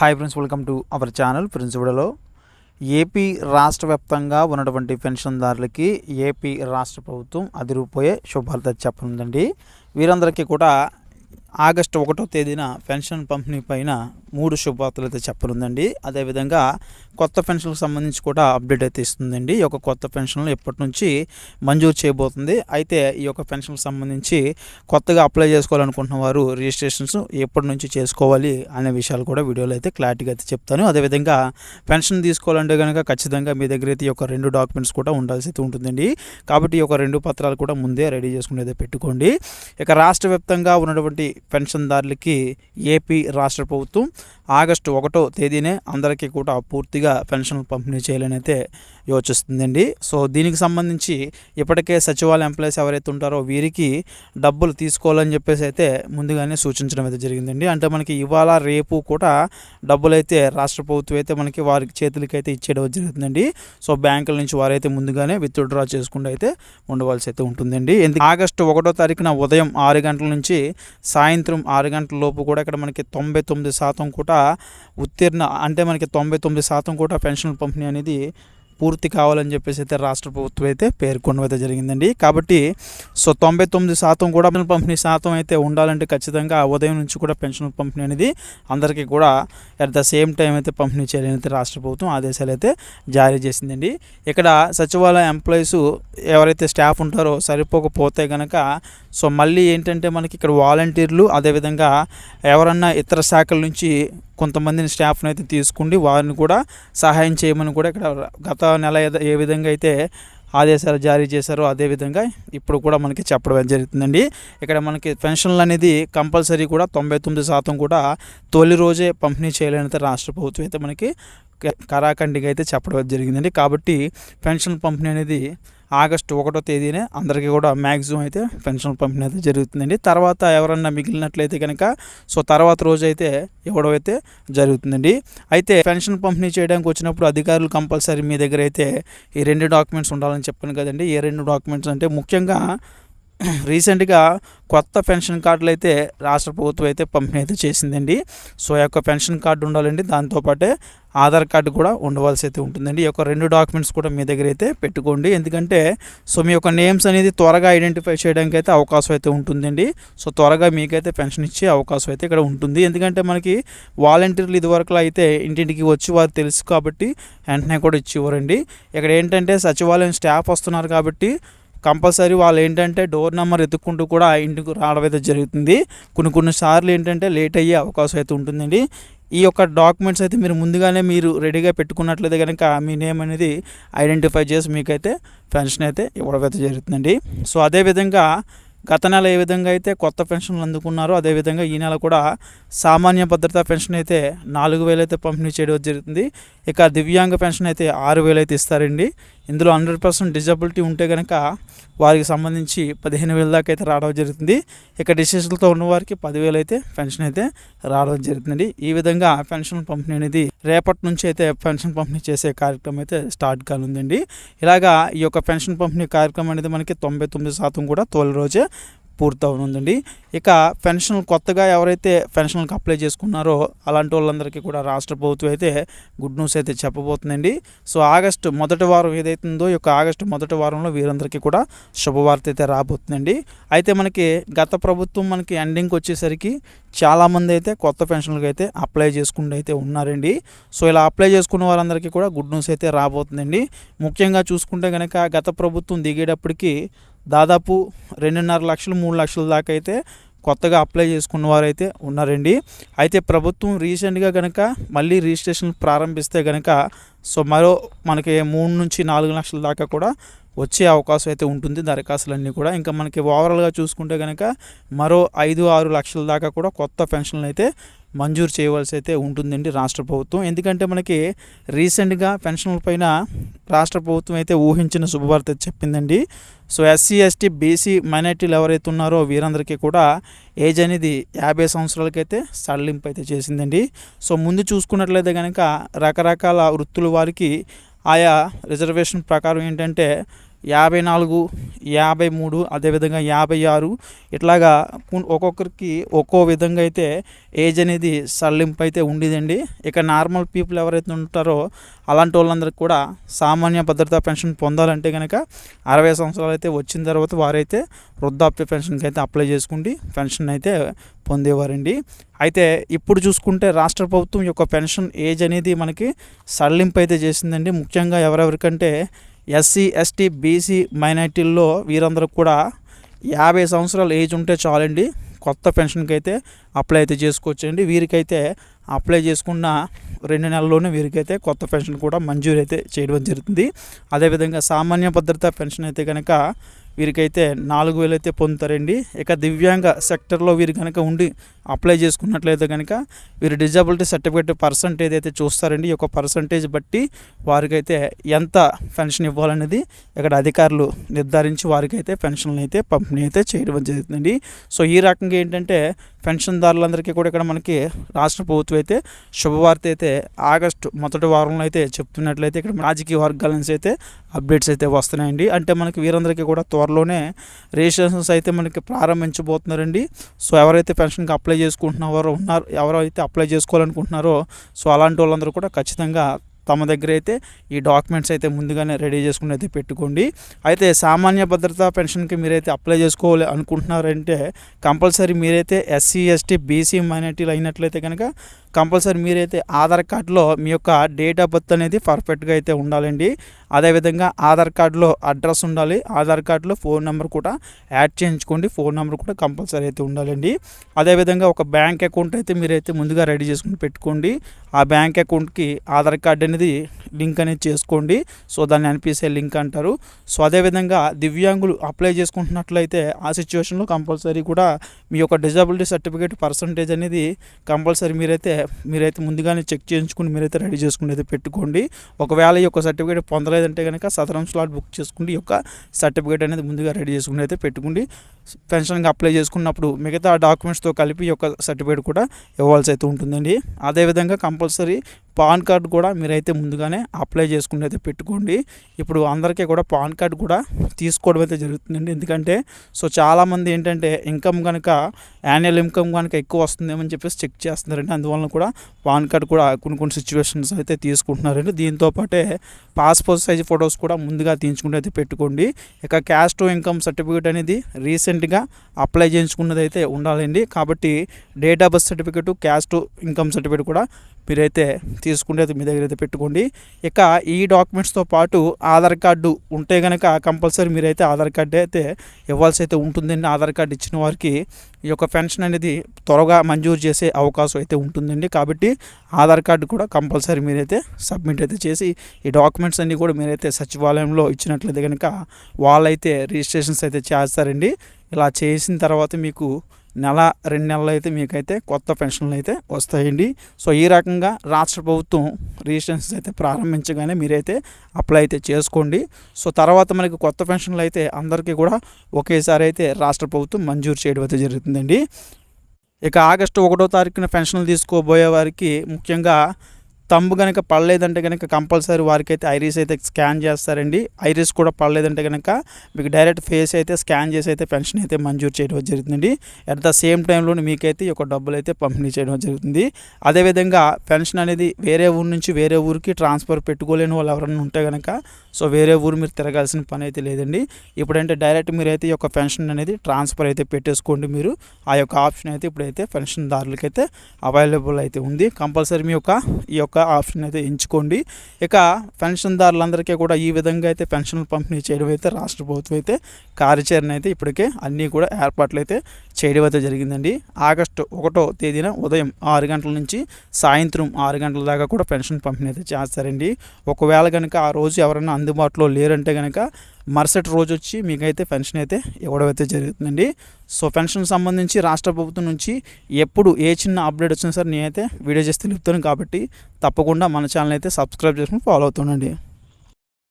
Hi friends welcome to our channel friends వీడియోలో A P రాష్ట్ర వ్యాప్తంగా ఉన్నటువంటి పెన్షన్దారులకి ఏపీ రాష్ట్ర ప్రభుత్వం అదిరిపోయే శుభార్త చెప్పనుందండి. వీరందరికీ కూడా ఆగస్టు ఒకటో తేదీన పెన్షన్ పంపిణీ పైన మూడు శుభార్తలు అయితే చెప్పనుందండి. అదేవిధంగా కొత్త పెన్షన్లకు సంబంధించి కూడా అప్డేట్ అయితే ఇస్తుందండి. ఈ యొక్క కొత్త పెన్షన్లు ఎప్పటి నుంచి మంజూరు చేయబోతుంది? అయితే ఈ యొక్క పెన్షన్కి సంబంధించి కొత్తగా అప్లై చేసుకోవాలనుకుంటున్న వారు రిజిస్ట్రేషన్స్ ఎప్పటి నుంచి చేసుకోవాలి అనే విషయాలు కూడా వీడియోలో అయితే క్లారిటీగా అయితే చెప్తాను. అదేవిధంగా పెన్షన్ తీసుకోవాలంటే కనుక ఖచ్చితంగా మీ దగ్గర అయితే ఈ యొక్క రెండు డాక్యుమెంట్స్ కూడా ఉండాల్సి అయితే ఉంటుందండి. కాబట్టి ఈ యొక్క రెండు పత్రాలు కూడా ముందే రెడీ చేసుకుని అయితే పెట్టుకోండి. ఇక రాష్ట్ర వ్యాప్తంగా ఉన్నటువంటి పెన్షన్దారులకి ఏపీ రాష్ట్ర ప్రభుత్వం ఆగస్టు ఒకటో తేదీనే అందరికీ కూడా పూర్తిగా పెన్షన్ పంపిణీ చేయాలని అయితే యోచిస్తుందండి. సో దీనికి సంబంధించి ఇప్పటికే సచివాలయ ఎంప్లాయీస్ ఎవరైతే ఉంటారో వీరికి డబ్బులు తీసుకోవాలని చెప్పేసి అయితే ముందుగానే సూచించడం అయితే జరిగిందండి. అంటే మనకి ఇవాళ రేపు కూడా డబ్బులు అయితే రాష్ట్ర ప్రభుత్వం అయితే మనకి వారి చేతులకి అయితే ఇచ్చేయడం జరుగుతుందండి. సో బ్యాంకుల నుంచి వారైతే ముందుగానే విత్డ్రా చేసుకుంటూ అయితే ఉండవలసి అయితే ఉంటుందండి. ఎందుకు ఆగస్టు ఒకటో తారీఖున ఉదయం ఆరు గంటల నుంచి సాయంత్రం ఆరు గంటల లోపు కూడా ఇక్కడ మనకి తొంభై తొమ్మిది శాతం కూడా ఉత్తీర్ణ అంటే మనకి తొంభై తొమ్మిది శాతం కూడా పెన్షన్ పంపిణీ అనేది పూర్తి కావాలని చెప్పేసి అయితే రాష్ట్ర ప్రభుత్వం అయితే పేర్కొనడం అయితే జరిగిందండి. కాబట్టి సో తొంభై తొమ్మిది శాతం కూడా పెన్షన్ పంపిణీ శాతం అయితే ఉండాలంటే ఖచ్చితంగా ఉదయం నుంచి కూడా పెన్షన్ పంపిణీ అనేది అందరికీ కూడా అట్ ద సేమ్ టైం అయితే పంపిణీ చేయాలని అయితే రాష్ట్ర ప్రభుత్వం ఆదేశాలు అయితే జారీ చేసిందండి. ఇక్కడ సచివాలయ ఎంప్లాయీస్ ఎవరైతే స్టాఫ్ ఉంటారో సరిపోకపోతే కనుక సో మళ్ళీ ఏంటంటే మనకి ఇక్కడ వాలంటీర్లు అదేవిధంగా ఎవరన్నా ఇతర శాఖల నుంచి కొంతమందిని స్టాఫ్ని అయితే తీసుకుండి వారిని కూడా సహాయం చేయమని కూడా ఇక్కడ గత నెల ఏ విధంగా అయితే ఆదేశాలు జారీ చేశారో అదేవిధంగా ఇప్పుడు కూడా మనకి చెప్పడం జరుగుతుందండి. ఇక్కడ మనకి పెన్షన్లు అనేది కంపల్సరీ కూడా తొంభై తొమ్మిది శాతం కూడా తొలి రోజే పంపిణీ చేయాలని అయితే రాష్ట్ర ప్రభుత్వం అయితే మనకి కరాఖండిగా అయితే చెప్పడం జరిగిందండి. కాబట్టి పెన్షన్ పంపిణీ అనేది ఆగస్టు ఒకటో తేదీనే అందరికీ కూడా మ్యాక్సిమం అయితే పెన్షన్ పంపిణీ అయితే జరుగుతుందండి. తర్వాత ఎవరన్నా మిగిలినట్లయితే కనుక సో తర్వాత రోజు అయితే ఇవ్వడం అయితే జరుగుతుందండి. అయితే పెన్షన్ పంపిణీ చేయడానికి వచ్చినప్పుడు అధికారులు కంపల్సరీ మీ దగ్గర అయితే ఈ రెండు డాక్యుమెంట్స్ ఉండాలని చెప్పాను కదండి. ఏ రెండు డాక్యుమెంట్స్ అంటే ముఖ్యంగా రీసెంట్గా కొత్త పెన్షన్ కార్డులు అయితే రాష్ట్ర ప్రభుత్వం అయితే పంపిణీ అయితే చేసిందండి. సో ఈ యొక్క పెన్షన్ కార్డు ఉండాలండి. దాంతోపాటే ఆధార్ కార్డు కూడా ఉండవలసి అయితే ఉంటుందండి. ఈ యొక్క రెండు డాక్యుమెంట్స్ కూడా మీ దగ్గర అయితే పెట్టుకోండి. ఎందుకంటే సో మీ యొక్క నేమ్స్ అనేది త్వరగా ఐడెంటిఫై చేయడానికి అయితే అవకాశం అయితే ఉంటుందండి. సో త్వరగా మీకైతే పెన్షన్ ఇచ్చే అవకాశం అయితే ఇక్కడ ఉంటుంది. ఎందుకంటే మనకి వాలంటీర్లు ఇదివరకులో అయితే ఇంటింటికి వచ్చి వారు తెలుసు కాబట్టి వెంటనే కూడా ఇచ్చేవారండి. ఇక్కడ ఏంటంటే సచివాలయం స్టాఫ్ వస్తున్నారు కాబట్టి కంపల్సరీ వాళ్ళు ఏంటంటే డోర్ నెంబర్ ఎత్తుక్కుంటూ కూడా ఆ ఇంటికి రావడం అయితే జరుగుతుంది. కొన్ని కొన్ని సార్లు ఏంటంటే లేట్ అయ్యే అవకాశం అయితే ఉంటుందండి. ఈ యొక్క డాక్యుమెంట్స్ అయితే మీరు ముందుగానే మీరు రెడీగా పెట్టుకున్నట్లయితే కనుక మీ నేమ్ అనేది ఐడెంటిఫై చేసి మీకైతే పెన్షన్ అయితే ఇవ్వడం అయితే జరుగుతుందండి. సో అదేవిధంగా గత నెల ఏ విధంగా అయితే కొత్త పెన్షన్లు అందుకున్నారో అదేవిధంగా ఈ నెల కూడా సామాన్య భద్రతా పెన్షన్ అయితే నాలుగు వేలు అయితే పంపిణీ చేయడం జరుగుతుంది ఇక దివ్యాంగ పెన్షన్ అయితే ఆరు వేలు అయితే ఇస్తారండి. ఇందులో హండ్రెడ్ పర్సెంట్ డిజబిలిటీ ఉంటే కనుక వారికి సంబంధించి పదిహేను వేల దాకా అయితే రావడం జరుగుతుంది ఇక డిసీజులతో ఉన్న వారికి పదివేలు అయితే పెన్షన్ అయితే రావడం జరుగుతుందండి ఈ విధంగా పెన్షన్ పంపిణీ అనేది రేపటి నుంచి అయితే పెన్షన్ పంపిణీ చేసే కార్యక్రమం అయితే స్టార్ట్ కానుందండి. ఇలాగా ఈ యొక్క పెన్షన్ పంపిణీ కార్యక్రమం అనేది మనకి తొంభై తొమ్మిది శాతం కూడా తొలి రోజే పూర్తవనుందండి. ఇక పెన్షన్లు కొత్తగా ఎవరైతే పెన్షన్లకు అప్లై చేసుకున్నారో అలాంటి వాళ్ళందరికీ కూడా రాష్ట్ర ప్రభుత్వం అయితే గుడ్ న్యూస్ అయితే చెప్పబోతుందండి. సో ఆగస్టు మొదటి వారం ఏదైతుందో ఈ యొక్క ఆగస్టు మొదటి వారంలో వీరందరికీ కూడా శుభవార్త అయితే రాబోతుందండి. అయితే మనకి గత ప్రభుత్వం మనకి ఎండింగ్కి వచ్చేసరికి చాలామంది అయితే కొత్త పెన్షన్లకు అయితే అప్లై చేసుకుంటూ అయితే ఉన్నారండి. సో ఇలా అప్లై చేసుకున్న వారందరికీ కూడా గుడ్ న్యూస్ అయితే రాబోతుందండి. ముఖ్యంగా చూసుకుంటే కనుక గత ప్రభుత్వం దిగేటప్పటికి దాదాపు రెండున్నర లక్షలు మూడు లక్షల దాకా అయితే కొత్తగా అప్లై చేసుకున్న వారైతే ఉన్నారండి. అయితే ప్రభుత్వం రీసెంట్గా కనుక మళ్ళీ రిజిస్ట్రేషన్ ప్రారంభిస్తే కనుక సో మరో మనకి మూడు నుంచి నాలుగు లక్షల దాకా కూడా వచ్చే అవకాశం అయితే ఉంటుంది దరఖాస్తులన్నీ కూడా. ఇంకా మనకి ఓవరాల్గా చూసుకుంటే కనుక మరో ఐదు ఆరు లక్షల దాకా కూడా కొత్త పెన్షన్లు అయితే మంజూరు చేయవలసి అయితే ఉంటుందండి రాష్ట్ర ప్రభుత్వం. ఎందుకంటే మనకి రీసెంట్గా పెన్షన్ల పైన రాష్ట్ర ప్రభుత్వం అయితే ఊహించిన శుభవార్త చెప్పిందండి. సో ఎస్సీ ఎస్టీ బీసీ మైనార్టీలు ఎవరైతే ఉన్నారో వీరందరికీ కూడా ఏజ్ అనేది యాభై సంవత్సరాలకైతే సడలింపు అయితే చేసిందండి. సో ముందు చూసుకున్నట్లయితే కనుక రకరకాల వృత్తుల వారికి ఆయా రిజర్వేషన్ ప్రకారం ఏంటంటే యాభై నాలుగు యాభై మూడు అదేవిధంగా యాభై ఆరు. ఇట్లాగా ఒక్కొక్కరికి ఒక్కో విధంగా అయితే ఏజ్ అనేది సడలింపు అయితే ఉండేదండి. ఇక నార్మల్ పీపుల్ ఎవరైతే ఉంటారో అలాంటి వాళ్ళందరికీ కూడా సామాన్య భద్రతా పెన్షన్ పొందాలంటే కనుక అరవై సంవత్సరాలు అయితే వచ్చిన తర్వాత వారైతే వృద్ధాప్య పెన్షన్కి అయితే అప్లై చేసుకుంటే పెన్షన్ అయితే పొందేవారండి. అయితే ఇప్పుడు చూసుకుంటే రాష్ట్ర ప్రభుత్వం యొక్క పెన్షన్ ఏజ్ అనేది మనకి సడలింపు అయితే చేసిందండి. ముఖ్యంగా ఎవరెవరికంటే ఎస్సీ ఎస్టీ బీసీ మైనార్టీల్లో వీరందరూ కూడా యాభై సంవత్సరాల ఏజ్ ఉంటే చాలండి. కొత్త పెన్షన్కి అయితే అప్లై అయితే చేసుకోవచ్చండి. వీరికైతే అప్లై చేసుకున్న రెండు నెలల్లోనే వీరికైతే కొత్త పెన్షన్ కూడా మంజూరు అయితే చేయడం జరుగుతుంది. అదేవిధంగా సామాన్య భద్రత పెన్షన్ అయితే కనుక వీరికైతే నాలుగు వేలు అయితే పొందుతారండి. ఇక దివ్యాంగ సెక్టర్లో వీరు కనుక ఉండి అప్లై చేసుకున్నట్లయితే కనుక వీరు డిజబిలిటీ సర్టిఫికేట్ పర్సంటేజ్ అయితే చూస్తారండి. ఈ యొక్క పర్సంటేజ్ బట్టి వారికైతే ఎంత పెన్షన్ ఇవ్వాలనేది ఇక్కడ అధికారులు నిర్ధారించి వారికైతే పెన్షన్లు అయితే పంపిణీ అయితే చేయడం జరుగుతుందండి. సో ఈ రకంగా ఏంటంటే పెన్షన్దారులందరికీ కూడా ఇక్కడ మనకి రాష్ట్ర ప్రభుత్వం అయితే శుభవార్త అయితే ఆగస్టు మొదటి వారంలో అయితే చెప్తున్నట్లయితే ఇక్కడ రాజకీయ వర్గాల నుంచి అయితే అప్డేట్స్ అయితే వస్తున్నాయండి. అంటే మనకి వీరందరికీ కూడా త్వరలోనే రిజిస్ట్రేషన్స్ అయితే మనకి ప్రారంభించబోతున్నారండి. సో ఎవరైతే పెన్షన్కి అప్లై చేసుకుంటున్నారో ఉన్నారు ఎవరైతే అప్లై చేసుకోవాలనుకుంటున్నారో సో అలాంటి వాళ్ళందరూ కూడా ఖచ్చితంగా తమ దగ్గర అయితే ఈ డాక్యుమెంట్స్ అయితే ముందుగానే రెడీ చేసుకుని అయితే పెట్టుకోండి. అయితే సామాన్య భద్రతా పెన్షన్కి మీరైతే అప్లై చేసుకోవాలి అనుకుంటున్నారంటే కంపల్సరీ మీరైతే ఎస్సీ ఎస్టీ బీసీ మైనార్టీలు అయినట్లయితే కనుక కంపల్సరీ మీరైతే ఆధార్ కార్డులో మీ యొక్క డేట్ ఆఫ్ బర్త్ అనేది పర్ఫెక్ట్గా అయితే ఉండాలండి. అదేవిధంగా ఆధార్ కార్డులో అడ్రస్ ఉండాలి. ఆధార్ కార్డులో ఫోన్ నెంబర్ కూడా యాడ్ చేయించుకోండి. ఫోన్ నెంబర్ కూడా కంపల్సరీ అయితే ఉండాలండి. అదేవిధంగా ఒక బ్యాంక్ అకౌంట్ అయితే మీరైతే ముందుగా రెడీ చేసుకుని పెట్టుకోండి. ఆ బ్యాంక్ అకౌంట్కి ఆధార్ కార్డు అనేది లింక్ అనేది చేసుకోండి. సో దాన్ని అనిపిసే లింక్ అంటారు. సో అదేవిధంగా దివ్యాంగులు అప్లై చేసుకుంటున్నట్లయితే ఆ సిచ్యువేషన్లో కంపల్సరీ కూడా మీ యొక్క డిజబిలిటీ సర్టిఫికేట్ పర్సంటేజ్ అనేది కంపల్సరీ మీరైతే మీరైతే ముందుగానే చెక్ చేయించుకుని మీరైతే రెడీ చేసుకుని అయితే పెట్టుకోండి. ఒకవేళ ఈ యొక్క సర్టిఫికేట్ పొందలేదంటే కనుక సదరం స్లాట్ బుక్ చేసుకుంటే ఈ యొక్క సర్టిఫికేట్ అనేది ముందుగా రెడీ చేసుకుని అయితే పెట్టుకోండి. పెన్షన్కి అప్లై చేసుకున్నప్పుడు మిగతా డాక్యుమెంట్స్తో కలిపి ఈ యొక్క సర్టిఫికేట్ కూడా ఇవ్వాల్సి అయితే ఉంటుందండి. అదేవిధంగా కంపల్సరీ పాన్ కార్డు కూడా మీరైతే ముందుగానే అప్లై చేసుకుని అయితే పెట్టుకోండి. ఇప్పుడు అందరికీ కూడా పాన్ కార్డు కూడా తీసుకోవడం అయితే జరుగుతుందండి. ఎందుకంటే సో చాలామంది ఏంటంటే ఇన్కమ్ కనుక యాన్యువల్ ఇన్కమ్ కనుక ఎక్కువ వస్తుందేమని చెప్పేసి చెక్ చేస్తున్నారండి. అందువలన కూడా పాన్ కార్డు కూడా కొన్ని కొన్ని సిచ్యువేషన్స్ అయితే తీసుకుంటున్నారండి. దీంతో పాటే పాస్పోర్ట్ సైజ్ ఫొటోస్ కూడా ముందుగా తీయించుకుంటే అయితే పెట్టుకోండి. ఇక క్యాస్ట్ టు ఇన్కమ్ సర్టిఫికేట్ అనేది రీసెంట్గా అప్లై చేయించుకున్నది అయితే ఉండాలండి. కాబట్టి date of birth certificate caste to income certificate కూడా మీరైతే తీసుకుంటే మీ దగ్గర అయితే పెట్టుకోండి. ఇక ఈ డాక్యుమెంట్స్తో పాటు ఆధార్ కార్డు ఉంటే కనుక కంపల్సరీ మీరైతే ఆధార్ కార్డు అయితే ఇవ్వాల్సి అయితే ఉంటుందండి. ఆధార్ కార్డు ఇచ్చిన వారికి ఈ యొక్క పెన్షన్ అనేది త్వరగా మంజూరు చేసే అవకాశం అయితే ఉంటుందండి. కాబట్టి ఆధార్ కార్డు కూడా కంపల్సరీ మీరైతే సబ్మిట్ అయితే చేసి ఈ డాక్యుమెంట్స్ అన్నీ కూడా మీరైతే సచివాలయంలో ఇచ్చినట్లయితే కనుక వాళ్ళైతే రిజిస్ట్రేషన్స్ అయితే చేస్తారండి. ఇలా చేసిన తర్వాత మీకు నెల రెండు నెలలు అయితే మీకైతే కొత్త పెన్షన్లు అయితే వస్తాయండి. సో ఈ రకంగా రాష్ట్ర ప్రభుత్వం రిజిస్ట్రేషన్స్ అయితే ప్రారంభించగానే మీరైతే అప్లై అయితే చేసుకోండి. సో తర్వాత మనకి కొత్త పెన్షన్లు అయితే అందరికీ కూడా ఒకేసారి అయితే రాష్ట్ర ప్రభుత్వం మంజూరు చేయడం అయితే జరుగుతుందండి. ఇక ఆగస్టు ఒకటో తారీఖున పెన్షన్లు తీసుకోబోయే వారికి ముఖ్యంగా తంబు కనుక పడలేదంటే కనుక కంపల్సరీ వారికి అయితే ఐరిస్ అయితే స్కాన్ చేస్తారండి. ఐరిస్ కూడా పడలేదంటే కనుక మీకు డైరెక్ట్ ఫేస్ అయితే స్కాన్ చేసి అయితే పెన్షన్ అయితే మంజూరు చేయడం జరుగుతుందండి. అట్ ద సేమ్ టైంలో మీకైతే ఈ యొక్క డబ్బులు అయితే పంపిణీ చేయడం జరుగుతుంది. అదేవిధంగా పెన్షన్ అనేది వేరే ఊరు నుంచి వేరే ఊరికి ట్రాన్స్ఫర్ పెట్టుకోలేని వాళ్ళు ఎవరైనా ఉంటే కనుక సో వేరే ఊరు మీరు తిరగాల్సిన పని అయితే లేదండి. ఇప్పుడంటే డైరెక్ట్ మీరైతే ఈ యొక్క పెన్షన్ అనేది ట్రాన్స్ఫర్ అయితే పెట్టేసుకోండి మీరు. ఆ యొక్క ఆప్షన్ అయితే ఇప్పుడైతే పెన్షన్దారులకైతే అయితే అవైలబుల్ అయితే ఉంది. కంపల్సరీ మీ యొక్క ఈ యొక్క ఆప్షన్ అయితే ఎంచుకోండి. ఇక పెన్షన్దారులందరికీ కూడా ఈ విధంగా అయితే పెన్షన్లు పంపిణీ చేయడం అయితే రాష్ట్ర ప్రభుత్వం అయితే కార్యాచరణ అయితే ఇప్పటికే అన్నీ కూడా ఏర్పాట్లు అయితే చేయడం అయితే జరిగిందండి. ఆగస్టు ఒకటో తేదీన ఉదయం ఆరు గంటల నుంచి సాయంత్రం ఆరు గంటల దాకా కూడా పెన్షన్ పంపిణీ అయితే చేస్తారండి. ఒకవేళ కనుక ఆ రోజు ఎవరైనా అందుబాటులో లేరంటే కనుక మరుసటి రోజు వచ్చి మీకైతే పెన్షన్ అయితే ఇవ్వడం అయితే జరుగుతుందండి. సో పెన్షన్ సంబంధించి రాష్ట్ర ప్రభుత్వం నుంచి ఎప్పుడు ఏ చిన్న అప్డేట్ వచ్చినా సరే నేనైతే వీడియో చేసి తెలుపుతాను కాబట్టి తప్పకుండా మన ఛానల్ అయితే సబ్స్క్రైబ్ చేసుకుని ఫాలో అవుతుండండి.